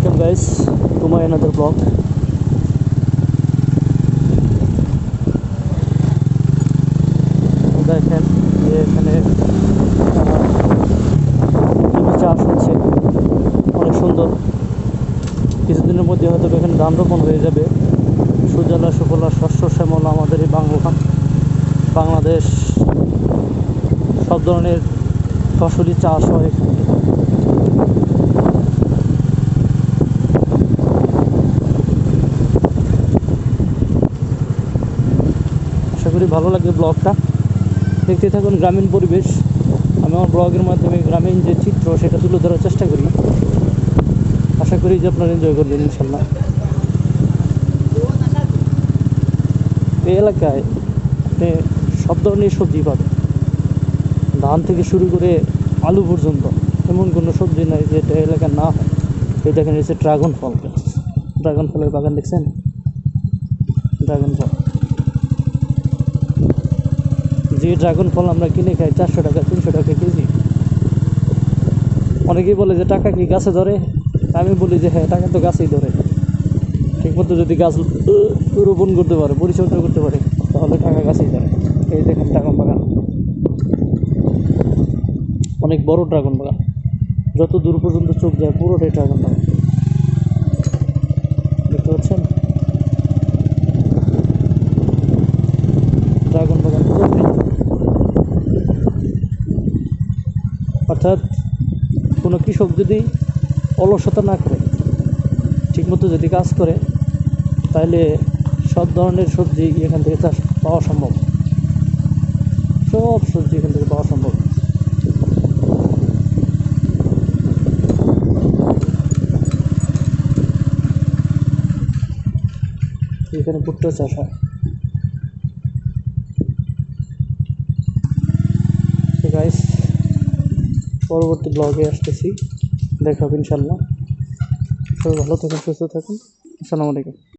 guys to my another vlog দেখেন যে এখানে চাষ হচ্ছে অনেক সুন্দর। কিছুদিনের মধ্যে হয়তো এখানে ধান রোপণ হয়ে যাবে। সুজলা, সুফলা, শস্য শ্যামলা আমাদের এই বাংলা বাংলাদেশ সব ধরনের ফসলই চাষ হয় করি ভালো লাগে ব্লগটা। দেখতে থাকুন গ্রামীণ পরিবেশ। আমি আমার ব্লগের মাধ্যমে গ্রামীণ যে চিত্র, সেটা তুলে ধরার চেষ্টা করি। আশা করি যে আপনারা এনজয় করবেন ইনশাল্লাহ এই এলাকায় আপনি সব ধরনের সবজি পাবেন। ধান থেকে শুরু করে আলু পর্যন্ত, এমন কোনো সবজি নাই যেটা এলাকার না হয়। এই দেখেন হচ্ছে ড্রাগন ফল ড্রাগন ফলের বাগান দেখছেন? ড্রাগন ফল। যে ড্রাগন ফল আমরা কিনে খাই, চারশো টাকা, তিনশো টাকা কেজি। অনেকেই বলে যে, টাকা কি গাছে ধরে? আমি বলি যে হ্যাঁ টাকা তো গাছেই ধরে। ঠিকমতো যদি গাছ রোপণ করতে পারে, পরিচর্যা করতে পারে, তাহলে টাকা গাছেই ধরে। এই দেখেন ড্রাগন বাগান। অনেক বড় ড্রাগন বাগান। যত দূর পর্যন্ত চোখ যায়, পুরোটাই ড্রাগন বাগান। দেখতে পাচ্ছেন? ড্রাগন বাগান অর্থাৎ কোনো কৃষক যদি অলসতা না করে, ঠিকমতো যদি কাজ করে, তাহলে সব ধরনের সবজি এখান থেকে চাষ পাওয়া সম্ভব। সব সবজি এখান থেকে পাওয়া সম্ভব। এখানে ভুট্টা চাষ হয়। গাইস পরবর্তী ব্লগে আসতেছি। দেখা হবে ইনশাল্লাহ সবাই ভালো থাকুন সুস্থ থাকুন। আসসালামু আলাইকুম।